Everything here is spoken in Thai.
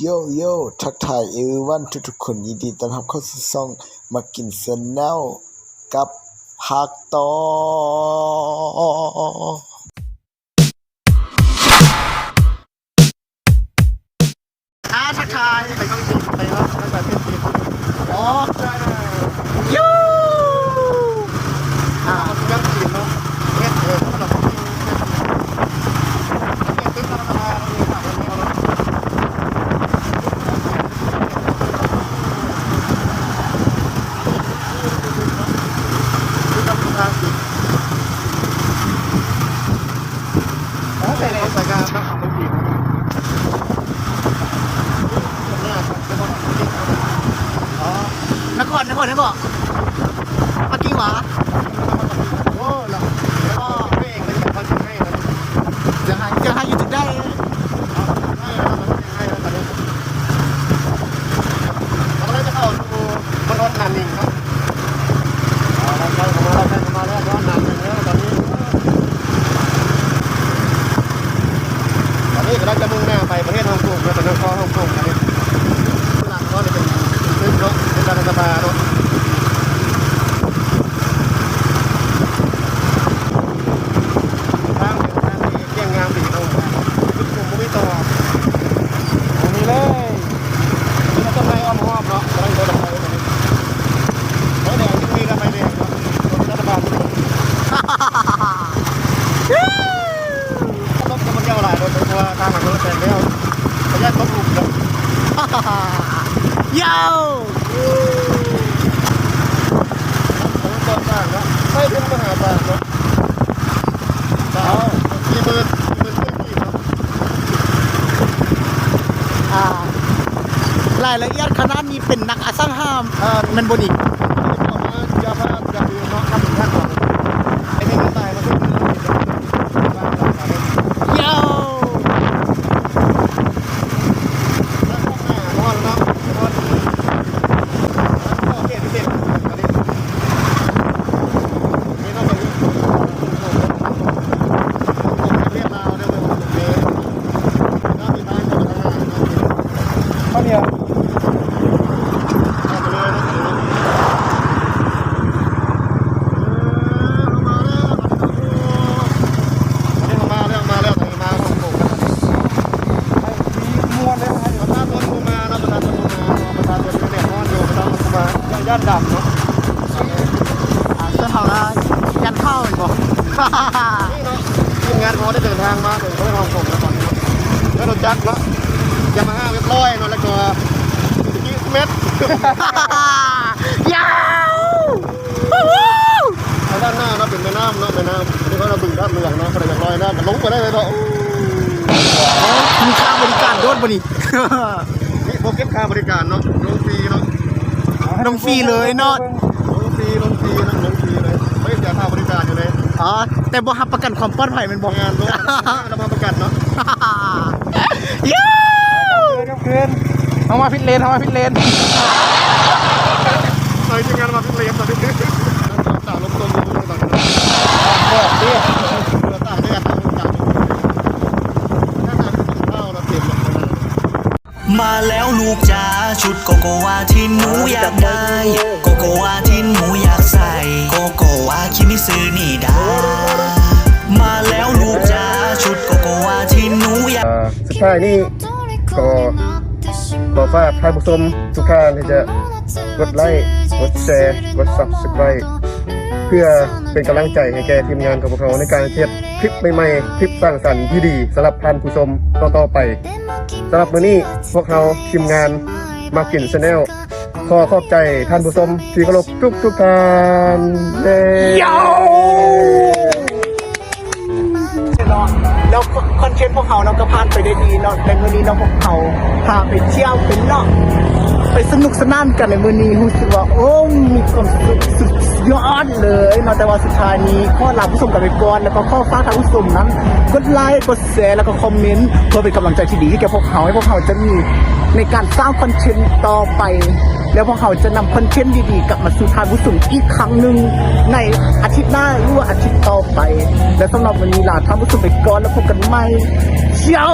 โยโย่ทักทายเอวันทุกๆคนยินดีต้อนรับเข้าสู่ซ่องมากินเซนแนลกับฮักตออาทักทายไปต้องกินไปแล้วไปแบบเป็นกินอ๋อได้ได้ ยู อ่าก็กินเนาะเฮ็ดเออสำหรับผมเฮ็ดเป็นธรรมดาเราเนี่ยฝากไว้ให้เขาเนาะคือทำทางกินอ๋อใส่เลยใส่กาต้องเอาไปกินเนี่ยจะต้องกินอ๋อ นครนครได้บอกเมื่อกี้หวา โอ้เราแล้วก็เองมันจะคอนเทนต์ให้นะ จะหาจะหาอยู่จุดได้ ให้แล้วมันให้แล้วตอนนี้เราก็เลยจะเข้าดูมันร้อนนานนิ่งครับเราเข้ามาเราเข้ามาแล้วร้อนนานนิ่งแล้วตอนนี้ตอนนี้ก็ได้จะมุ่งหน้าไปประเทศฮ่องกงแล้วเป็นนครฮ่องกงอันนี้หลังก็จะเป็นซึ่งรถเป็นการสบายรถ ทางทางนี้เกี่ยงงามดีตรงทุกกลุ่มไม่ต่อตรงนี้เลยนี่ต้นไม้อ้อมหอบเนาะกำลังเดินไปตรงนี้โอ้แดงที่มีระบายแดงเนาะรถรัฐบาลรถจะมาเที่ยวหลายรถเพราะว่าทางมันรถแซงแล้วขยันตกหลุมเนาะ ยาวต้นต่างเนาะไม่เป็นปัญหาต่างเนาะสาวกี่หมื่นกี่หมื่นกี่เนาะอ่ารายละเอียดขนาดนี้เป็นนักอสังหามเอ่อแมันบนิกออกมายาพาราจะดีเนาะทำถึงขั้นตอนไอ้นี่มันตายมาทุกปีแล้วบ้านต่างๆ ยาว แล้วข้างหน้านอนเนาะนอนแล้วก็เขตพิเศษอันนี้นี่นอกจากนี้เรียกเราเรียกว่าเมย์ก็มีบ้านอยู่ข้างหน้าข้าวเหนียวเอาไปเลยนะมาแล้วมาแล้วมาแล้วมาของผม มวนเลยประชาชนกูมาเนาะประชาชนกูมาประชาชนก็เดือดร้อนอยู่ประชาชนกู มาย่านดำเนาะอ่าเสื้อเท่าละยันเข้าเป็นบอกนี่เนาะทีมงานเขาได้เดินทางมาถึงเขาได้ทองผมแล้วตอนนี้แล้วรถจักรเนาะยามาฮ่าเรียบร้อยเนาะแล้วก็ยี่สิบเมตรยาวทางด้านหน้าเนาะเป็นแม่น้ำเนาะแม่น้ำที่เขาเราบึงด้านเมืองเนาะเขาได้จากลอยน้ำกันลงไปได้เลยเนาะมีค่าบริการโดนบนิกนี่พวกเก็บค่าบริการเนาะลงฟรีเนาะ ลงฟรีเลยเนาะลงฟรีลงฟรีนะลงฟรีเลยไม่เสียค่าบริการอยู่เลยอ๋อแต่บ่รับประกันความปลอดภัยแมันบอกงานลงเรามาประกันเนาะยาวเอามาพิดเลนเอามาพิดเลนเคยทีมงานมาพิเศษตอนนี้ มาแล้วลูกจ๋าชุดโกโกวาที่หนูอยากได้ โกโกวาที่หนูอยากใส่ โกโกวาคิมิซึนี่ดามาแล้วลูกจ๋าชุดโกโกวาที่หนูอยากสุดท้ายนี่ก็ขอฝากท่านผู้ชมทุกท่านที่จะกดไลค์กดแชร์กด subscribe เพื่อเป็นกำลังใจให้แกทีมงานของพวกเราในการเทียบคลิปใหม่ๆ คลิปสร้างสรรค์ที่ดีสำหรับท่านผู้ชมต่อๆไป สำหรับมื้อนี้พวกเราทีมงานมากินชาแนลขอขอบใจท่านผู้ชมที่เคารพทุกทุกๆท่านเย้แล้วคอนเทนต์พวกเขาเราก็ผ่านไปได้ดีเนาะแต่มื้อนี้เราพวกเขาพาไปเที่ยวเป็นเนาะไปสนุกสนานกันในมื้อนี้รู้สึกว่าโอ้มีความสุขสุด ยอดเลยเนาแต่ว่าสุดท้ายนี้ขอลาผู้ชมกันไปก่อนแล้วก็ข้อฝาทางผู้ชมนั้นกดไลค์กดแชร์แล้วก็คอมเมนต์เพื่อเป็นกำลังใจที่ดีให้แก่พวกเขาให้พวกเขาจะมีในการสร้างคอนเทนต์ต่อไป แล้วพวกเขาจะนำคอนเทนต์ดีๆกลับมาสู่ทางผู้ชมอีกครั้งหนึ่งในอาทิตย์หน้าหรือว่าอาทิตย์ต่อไป และสำหรับวันนี้ลาท่านผู้ชมไปก่อนแล้วพบกันใหม่เจ้า